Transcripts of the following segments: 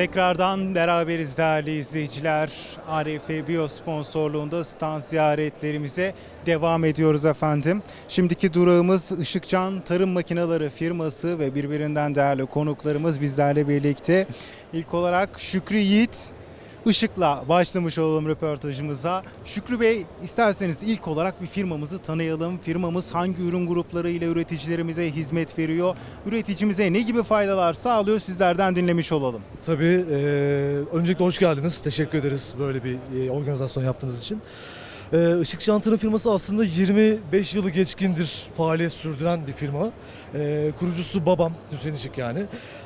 Tekrardan beraberiz değerli izleyiciler. ARF Bio sponsorluğunda stand ziyaretlerimize devam ediyoruz efendim. Şimdiki durağımız Işıkcan Tarım Makineleri firması ve birbirinden değerli konuklarımız bizlerle birlikte. İlk olarak Şükrü Yiğit Işık'la başlamış olalım röportajımıza. Şükrü Bey isterseniz ilk olarak bir firmamızı tanıyalım. Firmamız hangi ürün gruplarıyla üreticilerimize hizmet veriyor? Üreticimize ne gibi faydalar sağlıyor sizlerden dinlemiş olalım. Tabii e, öncelikle hoş geldiniz. Teşekkür ederiz böyle bir e, organizasyon yaptığınız için. E, Işık Çantır'ın firması aslında 25 yılı geçkindir faaliyet sürdüren bir firma. E, kurucusu babam, Hüseyin Işık yani.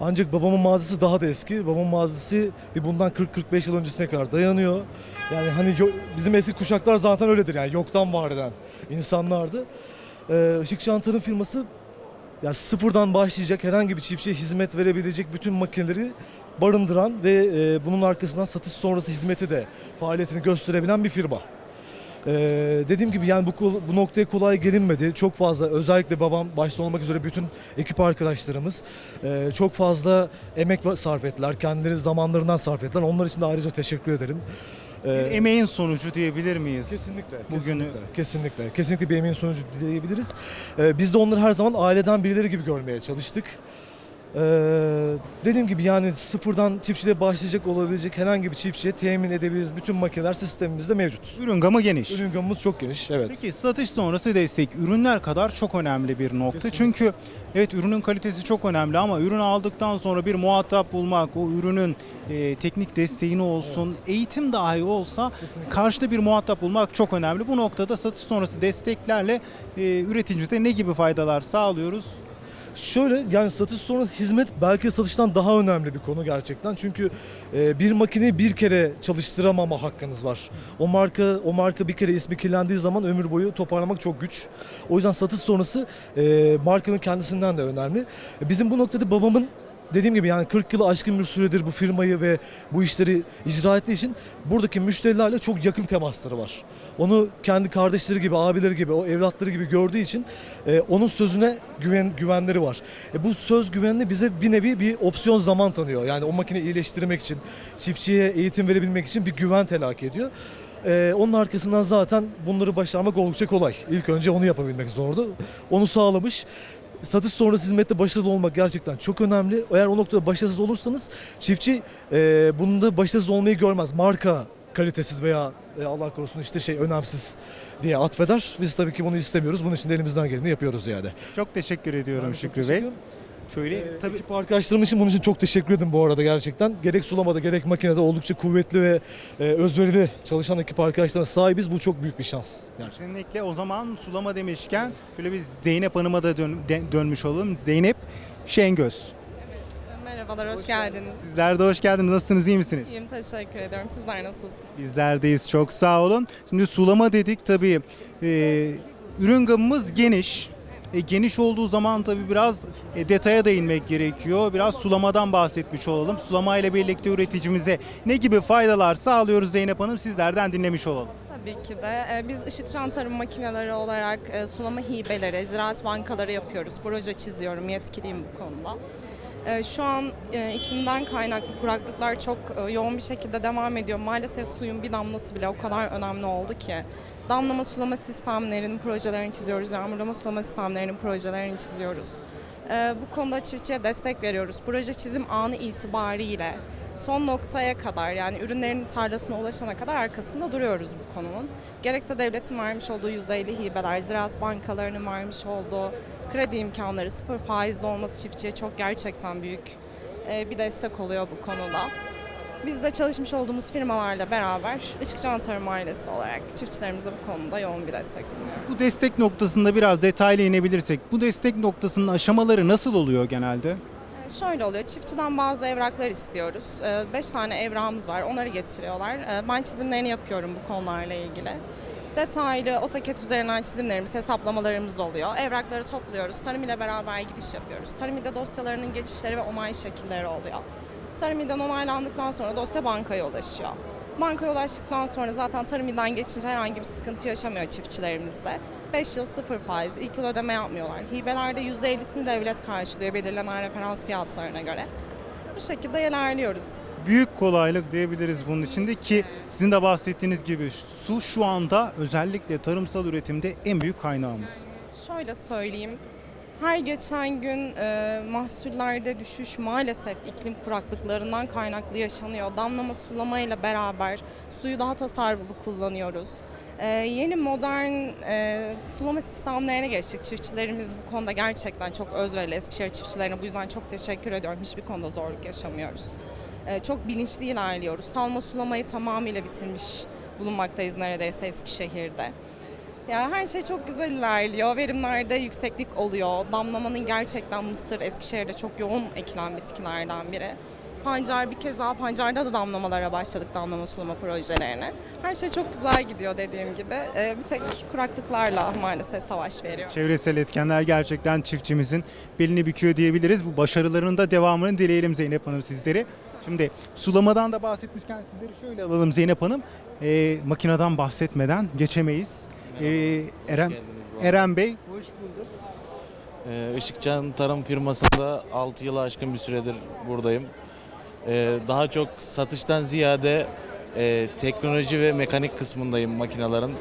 Ancak babamın mazisi daha da eski. Babamın mazisi bir bundan 40-45 yıl öncesine kadar dayanıyor. Yani hani bizim eski kuşaklar zaten öyledir yani yoktan var eden insanlardı. E, Işık Çantır'ın firması ya sıfırdan başlayacak herhangi bir çiftçiye hizmet verebilecek bütün makineleri barındıran ve e, bunun arkasından satış sonrası hizmeti de faaliyetini gösterebilen bir firma. E, dediğim gibi yani bu, bu noktaya kolay gelinmedi. Çok fazla özellikle babam başta olmak üzere bütün ekip arkadaşlarımız e, çok fazla emek sarf ettiler. Kendileri zamanlarından sarf ettiler. Onlar için de ayrıca teşekkür ederim. E, Bir emeğin sonucu diyebilir miyiz? Kesinlikle. Bugünü- Kesinlikle. Kesinlikle. Kesinlikle bir emeğin sonucu diyebiliriz. Ee, biz de onları her zaman aileden birileri gibi görmeye çalıştık. Ee, dediğim gibi yani sıfırdan çiftçiliğe başlayacak olabilecek herhangi bir çiftçiye temin edebiliriz. Bütün makineler sistemimizde mevcut. Ürün gamı geniş. Ürün gamımız çok geniş. Evet. Peki satış sonrası destek ürünler kadar çok önemli bir nokta. Kesinlikle. Çünkü evet ürünün kalitesi çok önemli ama ürünü aldıktan sonra bir muhatap bulmak, o ürünün e, teknik desteğini olsun, eğitim dahi olsa Kesinlikle. karşıda bir muhatap bulmak çok önemli. Bu noktada satış sonrası desteklerle e, üreticimize ne gibi faydalar sağlıyoruz? Şöyle yani satış sonra hizmet belki satıştan daha önemli bir konu gerçekten. Çünkü e, bir makineyi bir kere çalıştıramama hakkınız var. O marka o marka bir kere ismi kirlendiği zaman ömür boyu toparlamak çok güç. O yüzden satış sonrası e, markanın kendisinden de önemli. Bizim bu noktada babamın dediğim gibi yani 40 yılı aşkın bir süredir bu firmayı ve bu işleri icra ettiği için buradaki müşterilerle çok yakın temasları var. Onu kendi kardeşleri gibi, abileri gibi, o evlatları gibi gördüğü için e, onun sözüne güven güvenleri var. E, bu söz güvenli bize bir nevi bir opsiyon zaman tanıyor. Yani o makineyi iyileştirmek için, çiftçiye eğitim verebilmek için bir güven telakki ediyor. E, onun arkasından zaten bunları başarmak oldukça kolay. İlk önce onu yapabilmek zordu. Onu sağlamış. Satış sonrası hizmette başarılı olmak gerçekten çok önemli. Eğer o noktada başarısız olursanız çiftçi e, bunda başarısız olmayı görmez. Marka kalitesiz veya e, Allah korusun işte şey önemsiz diye atfeder. Biz tabii ki bunu istemiyoruz. Bunun için de elimizden geleni yapıyoruz yani. Çok teşekkür ediyorum Şükrü teşekkür Bey. Ederim. Şöyle Ee, tabii Ekip arkadaşlarım için bunun için çok teşekkür ederim bu arada gerçekten. Gerek sulamada gerek makinede oldukça kuvvetli ve e, özverili çalışan ekip arkadaşlarına sahibiz. Bu çok büyük bir şans. Gerçekten. Kesinlikle o zaman sulama demişken şöyle biz Zeynep Hanım'a da dön- de- dönmüş olalım. Zeynep Şengöz. Merhabalar, hoş, geldiniz. Sizler de hoş geldiniz. Nasılsınız? iyi misiniz? İyiyim, teşekkür ediyorum. Sizler nasılsınız? Bizlerdeyiz. Çok sağ olun. Şimdi sulama dedik tabii. e, ürün gamımız geniş. E, geniş olduğu zaman tabii biraz e, detaya da inmek gerekiyor. Biraz sulamadan bahsetmiş olalım. Sulama ile birlikte üreticimize ne gibi faydalar sağlıyoruz Zeynep Hanım? Sizlerden dinlemiş olalım. Tabii ki de. Ee, Biz Işıkcan Tarım Makineleri olarak e, sulama hibeleri, ziraat bankaları yapıyoruz. Proje çiziyorum, yetkiliyim bu konuda. Ee, Şu an e, iklimden kaynaklı kuraklıklar çok e, yoğun bir şekilde devam ediyor. Maalesef suyun bir damlası bile o kadar önemli oldu ki. Damlama sulama sistemlerinin projelerini çiziyoruz, yağmurlama sulama sistemlerinin projelerini çiziyoruz. Ee, Bu konuda çiftçiye destek veriyoruz. Proje çizim anı itibariyle son noktaya kadar yani ürünlerin tarlasına ulaşana kadar arkasında duruyoruz bu konunun. Gerekse devletin vermiş olduğu %50 hibeler, ziraat bankalarının vermiş olduğu kredi imkanları, sıfır faizli olması çiftçiye çok gerçekten büyük e, bir destek oluyor bu konuda. Biz de çalışmış olduğumuz firmalarla beraber Işıkcan Tarım ailesi olarak çiftçilerimize bu konuda yoğun bir destek sunuyoruz. Bu destek noktasında biraz detaylı inebilirsek, bu destek noktasının aşamaları nasıl oluyor genelde? Ee, Şöyle oluyor, çiftçiden bazı evraklar istiyoruz. 5 tane evrağımız var, onları getiriyorlar. Ben çizimlerini yapıyorum bu konularla ilgili. Detaylı AutoCAD üzerinden çizimlerimiz, hesaplamalarımız oluyor. Evrakları topluyoruz, Tarım ile beraber giriş yapıyoruz. Tarım ile dosyalarının geçişleri ve onay şekilleri oluyor. Tarım İL'den onaylandıktan sonra dosya bankaya ulaşıyor. Bankaya ulaştıktan sonra zaten Tarım İL'den geçince herhangi bir sıkıntı yaşamıyor çiftçilerimiz de. 5 yıl sıfır faiz, ilk yıl ödeme yapmıyorlar. Hibelerde %50'sini devlet karşılıyor belirlenen referans fiyatlarına göre. Bu şekilde ilerliyoruz. Büyük kolaylık diyebiliriz bunun içinde ki sizin de bahsettiğiniz gibi su şu anda özellikle tarımsal üretimde en büyük kaynağımız. Şöyle söyleyeyim. Her geçen gün e, mahsullerde düşüş maalesef iklim kuraklıklarından kaynaklı yaşanıyor. Damlama sulama ile beraber suyu daha tasarruflu kullanıyoruz. E, yeni modern e, sulama sistemlerine geçtik. Çiftçilerimiz bu konuda gerçekten çok özverili. Eskişehir çiftçilerine bu yüzden çok teşekkür ediyorum. Hiçbir konuda zorluk yaşamıyoruz. E, çok bilinçli ilerliyoruz. Salma sulamayı tamamıyla bitirmiş bulunmaktayız neredeyse Eskişehir'de. Yani her şey çok güzel ilerliyor. Verimlerde yükseklik oluyor. Damlamanın gerçekten mısır Eskişehir'de çok yoğun ekilen bitkilerden biri. Pancar bir kez daha pancarda da damlamalara başladık damlama sulama projelerine. Her şey çok güzel gidiyor dediğim gibi. Ee, bir tek kuraklıklarla maalesef savaş veriyor. Çevresel etkenler gerçekten çiftçimizin belini büküyor diyebiliriz. Bu başarılarının da devamını dileyelim Zeynep Hanım sizleri. Şimdi sulamadan da bahsetmişken sizleri şöyle alalım Zeynep Hanım. Ee, makineden bahsetmeden geçemeyiz. Ee, Eren, Eren Bey Ee, Işıkcan Tarım firmasında 6 yılı aşkın bir süredir buradayım. Ee, Daha çok satıştan ziyade e, teknoloji ve mekanik kısmındayım makinelerin.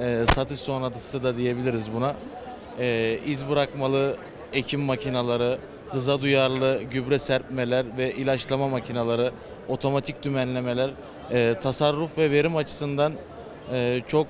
Ee, Satış sonrası da diyebiliriz buna. Ee, İz bırakmalı ekim makineleri, hıza duyarlı gübre serpmeler ve ilaçlama makineleri, otomatik dümenlemeler, e, tasarruf ve verim açısından e, çok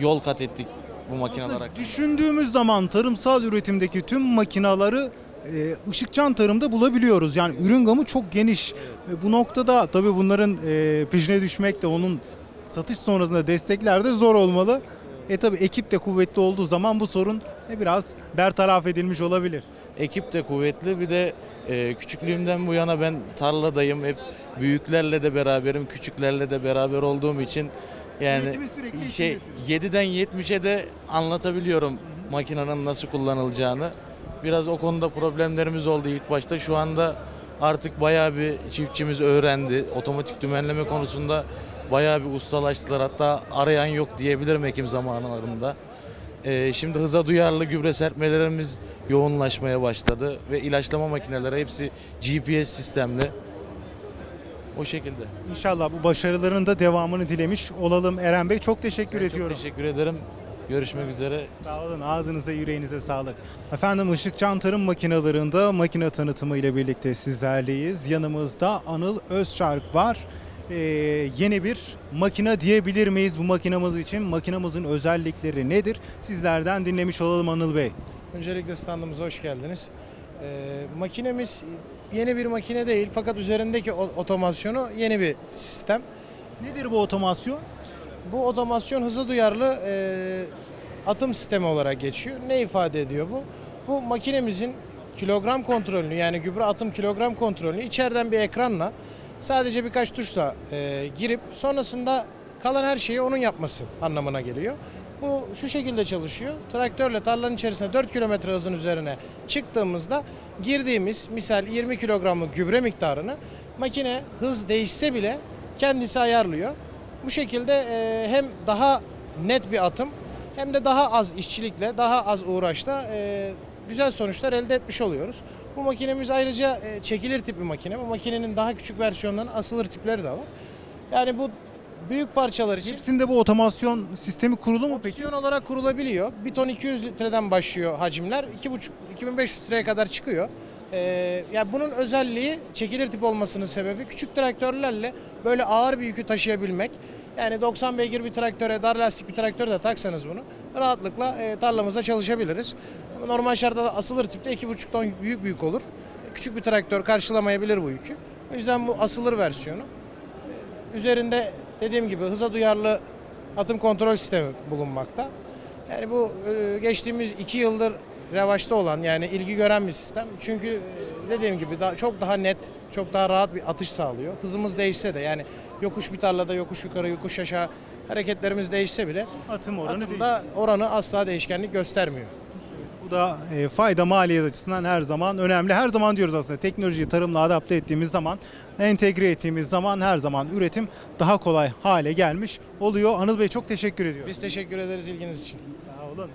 yol kat ettik bu makineler hakkında. Düşündüğümüz zaman tarımsal üretimdeki tüm makinaları e, ışıkçan tarımda bulabiliyoruz. Yani ürün gamı çok geniş. E, bu noktada tabii bunların e, peşine düşmek de onun satış sonrasında destekler de zor olmalı. E tabii ekip de kuvvetli olduğu zaman bu sorun e, biraz bertaraf edilmiş olabilir. Ekip de kuvvetli. Bir de e, küçüklüğümden bu yana ben tarladayım. Hep büyüklerle de beraberim, küçüklerle de beraber olduğum için yani şey içindesiniz. 7'den 70'e de anlatabiliyorum makinenin nasıl kullanılacağını. Biraz o konuda problemlerimiz oldu ilk başta. Şu anda artık bayağı bir çiftçimiz öğrendi. Otomatik dümenleme konusunda bayağı bir ustalaştılar. Hatta arayan yok diyebilirim ekim zamanlarında. Ee, şimdi hıza duyarlı gübre serpmelerimiz yoğunlaşmaya başladı ve ilaçlama makineleri hepsi GPS sistemli. O şekilde. İnşallah bu başarıların da devamını dilemiş olalım Eren Bey. Çok teşekkür Ben ediyorum. Çok teşekkür ederim. Görüşmek üzere. Sağ olun. Ağzınıza yüreğinize sağlık. Efendim Işıkcan Tarım Makinalarında makine tanıtımı ile birlikte sizlerleyiz. Yanımızda Anıl Özçark var. Ee, yeni bir makine diyebilir miyiz bu makinamız için? Makinamızın özellikleri nedir? Sizlerden dinlemiş olalım Anıl Bey. Öncelikle standımıza hoş geldiniz. Ee, makinemiz yeni bir makine değil fakat üzerindeki otomasyonu yeni bir sistem. Nedir bu otomasyon? Bu otomasyon hızı duyarlı e, atım sistemi olarak geçiyor. Ne ifade ediyor bu? Bu makinemizin kilogram kontrolünü yani gübre atım kilogram kontrolünü içeriden bir ekranla sadece birkaç tuşla e, girip sonrasında kalan her şeyi onun yapması anlamına geliyor. Bu şu şekilde çalışıyor. Traktörle tarlanın içerisine 4 kilometre hızın üzerine çıktığımızda girdiğimiz misal 20 kilogramlık gübre miktarını makine hız değişse bile kendisi ayarlıyor. Bu şekilde e, hem daha net bir atım hem de daha az işçilikle, daha az uğraşla e, güzel sonuçlar elde etmiş oluyoruz. Bu makinemiz ayrıca e, çekilir tip bir makine. Bu makinenin daha küçük versiyonlarının asılır tipleri de var. Yani bu büyük parçalar için Hepsinde bu otomasyon sistemi kurulu mu peki? opsiyon olarak kurulabiliyor. Bir ton 200 litreden başlıyor hacimler. 2,5-2500 litreye kadar çıkıyor. Ee, yani bunun özelliği çekilir tip olmasının sebebi küçük traktörlerle böyle ağır bir yükü taşıyabilmek. Yani 90 beygir bir traktöre, dar lastik bir traktöre de taksanız bunu rahatlıkla e, tarlamızda çalışabiliriz. Normal şartta da asılır tipte 2,5 ton büyük büyük olur. Küçük bir traktör karşılamayabilir bu yükü. O yüzden bu asılır versiyonu. Üzerinde dediğim gibi hıza duyarlı atım kontrol sistemi bulunmakta. Yani bu e, geçtiğimiz iki yıldır revaçta olan yani ilgi gören bir sistem. Çünkü e, dediğim gibi daha, çok daha net, çok daha rahat bir atış sağlıyor. Hızımız değişse de yani yokuş bir tarlada yokuş yukarı yokuş aşağı hareketlerimiz değişse bile Atım oranı değil. atımda oranı asla değişkenlik göstermiyor. Bu da e, fayda maliyet açısından her zaman önemli. Her zaman diyoruz aslında teknolojiyi tarımla adapte ettiğimiz zaman, entegre ettiğimiz zaman her zaman üretim daha kolay hale gelmiş oluyor. Anıl Bey çok teşekkür ediyorum. Biz teşekkür ederiz ilginiz için. Sağ olun.